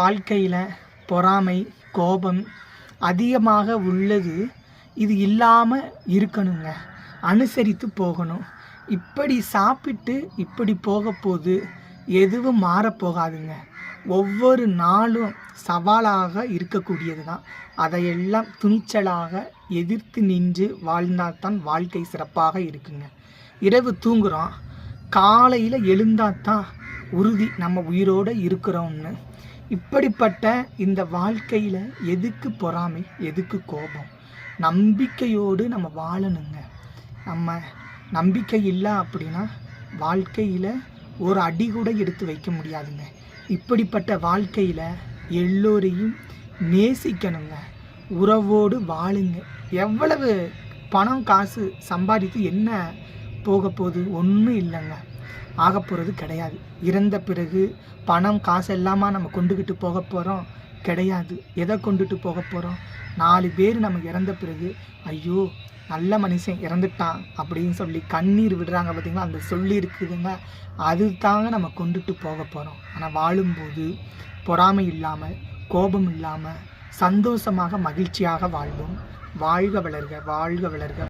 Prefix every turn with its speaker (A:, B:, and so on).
A: வாழ்க்கையில் பொறாமை கோபம் அதிகமாக உள்ளது. இது இல்லாமல் இருக்கணுங்க. அனுசரித்து போகணும். இப்படி சாப்பிட்டு இப்படி போக போது எதுவும் மாறப்போகாதுங்க ஒவ்வொரு நாளும் சவாலாக இருக்கக்கூடியது தான். அதையெல்லாம் துணிச்சலாக எதிர்த்து நின்று வாழ்ந்தால்தான் வாழ்க்கை சிறப்பாக இருக்குங்க. இரவு தூங்குகிறோம் காலையில் எழுந்தாதான் உறுதி. நம்ம உயிரோடு இருக்கிறோம்னு. இப்படிப்பட்ட இந்த வாழ்க்கையில் எதுக்கு பொறாமை எதுக்கு கோபம்? நம்பிக்கையோடு நம்ம வாழணுங்க. நம்ம நம்பிக்கை இல்லை அப்படின்னா வாழ்க்கையில் ஒரு அடி கூட எடுத்து வைக்க முடியாதுங்க. இப்படிப்பட்ட வாழ்க்கையில் எல்லோரையும் நேசிக்கணுங்க. உறவோடு வாழுங்க. எவ்வளவு பணம் காசு சம்பாதித்து என்ன போக போகுது ஒன்றும் இல்லைங்க. ஆக போகிறது கிடையாது. இறந்த பிறகு பணம் காசு எல்லாமா நம்ம கொண்டுக்கிட்டு போக போகிறோம் கிடையாது. எதை கொண்டுட்டு போக போகிறோம் நாலு பேர் நம்ம இறந்த பிறகு ஐயோ நல்ல மனுஷன் இறந்துட்டான் அப்படின்னு சொல்லி கண்ணீர் விடுறாங்க பார்த்தீங்களா அந்த சொல்லி இருக்குதுங்க. அது தாங்க நம்ம கொண்டுட்டு போக போகிறோம் ஆனால் வாழும்போது பொறாமை இல்லாமல் கோபம் இல்லாமல் சந்தோஷமாக மகிழ்ச்சியாக வாழ்வோம். வாழ்க வளர்க வாழ்க வளர்க.